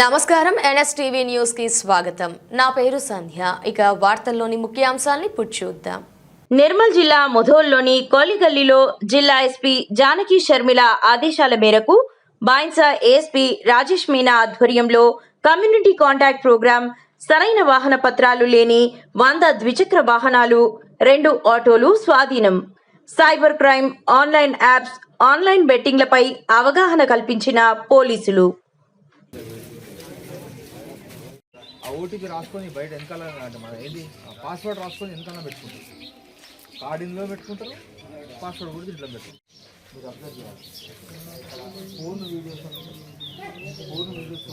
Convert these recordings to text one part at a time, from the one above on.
నమస్కారం ఎన్ఎస్టీవీ న్యూస్కి స్వాగతం. నా పేరు సంధ్య. ఇక వార్తల్లోని ముఖ్యాంశాలని చూద్దాం. నిర్మల్ జిల్లా ముధోల్లోని కోలిగల్లిలో జిల్లా ఎస్పీ జానకి షర్మిల ఆదేశాల మేరకు బాయిన్సా ఏఎస్పీ రాజేష్ మీనా ఆధ్వర్యంలో కమ్యూనిటీ కాంటాక్ట్ ప్రోగ్రాం సరైన వాహన పత్రాలు లేని వంద ద్విచక్ర వాహనాలు రెండు ఆటోలు స్వాధీనం. Cyber crime online apps online బెట్టింగ్లపై అవగాహన కల్పించిన పోలీసులు ఆ ఓటీపీ రాసుకొని బయట వెనకాల అంటే మన ఏంటి పాస్వర్డ్ రాసుకొని వెనకాల పెట్టుకుంటారు. కార్డు ఇందులో పెట్టుకుంటారు పాస్వర్డ్ కూడా ఇంట్లో పెట్టుకుంటారు. మీరు అబ్జర్వ్ చేయాలి. ఫోన్ వీడియోస్ ఫోన్ వీడియోస్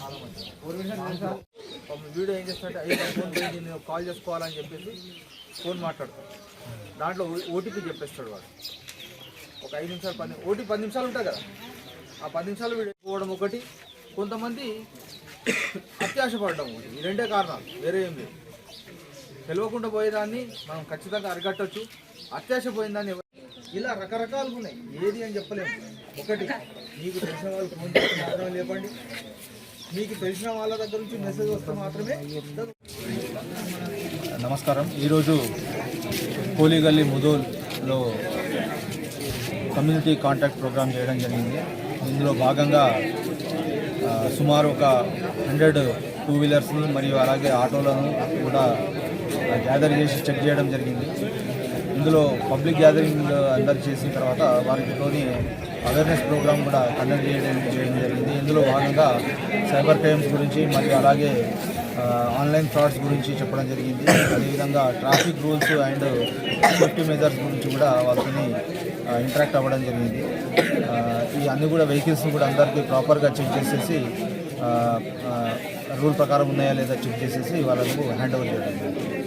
చాలా మంది ఫోన్ వీడియో ఏం చేస్తారంటే అయ్యో ఫోన్ పోయింది నేను కాల్ చేసుకోవాలని చెప్పేసి ఫోన్ మాట్లాడతాడు. దాంట్లో ఓటీపీ చెప్పేస్తాడు వాడు. ఒక ఐదు నిమిషాలు పది ఓటీ పది నిమిషాలు ఉంటాయి కదా. ఆ పది నిమిషాలు వీడియో పోవడం ఒకటి. కొంతమంది అత్యాశ పడడం ఈ రెండే కారణాలు. వేరే ఏం లేదు. తెలియకుండా పోయేదాన్ని మనం ఖచ్చితంగా అరికట్టచ్చు. అత్యాశ పోయిందాన్ని ఇలా రకరకాలుగా ఉన్నాయి. ఏది అని చెప్పలేము. ఒకటి మీకు తెలిసిన వాళ్ళు ఫోన్ చేసి మాత్రమే లేపండి. మీకు తెలిసిన వాళ్ళ దగ్గర నుంచి మెసేజ్ వస్తే మాత్రమే నమస్కారం. ఈరోజు కోలిగల్లి ముదోల్లో కమ్యూనిటీ కాంటాక్ట్ ప్రోగ్రామ్ చేయడం జరిగింది. ఇందులో భాగంగా సుమారు ఒక హండ్రెడ్ టూ వీలర్స్ మరియు అలాగే ఆటోలను కూడా గ్యాదర్ చేసి చెక్ చేయడం జరిగింది. ఇందులో పబ్లిక్ గ్యాదరింగ్ అందరు చేసిన తర్వాత వారితోని అవేర్నెస్ ప్రోగ్రామ్ కూడా కండక్ట్ చేయడం చేయడం జరిగింది. ఇందులో భాగంగా సైబర్ క్రైమ్స్ గురించి మరియు అలాగే ఆన్లైన్ ఫ్రాడ్స్ గురించి చెప్పడం జరిగింది. అదేవిధంగా traffic rules and safety measures గురించి కూడా వాళ్ళతోని ఇంటరాక్ట్ అవ్వడం జరిగింది. ఈ అన్ని కూడా వెహికల్స్ని కూడా అందరికీ ప్రాపర్గా చెక్ చేసేసి రూల్ ప్రకారం ఉన్నాయా లేదా చెక్ చేసేసి వాళ్ళకు హ్యాండ్ ఓవర్ చేయడం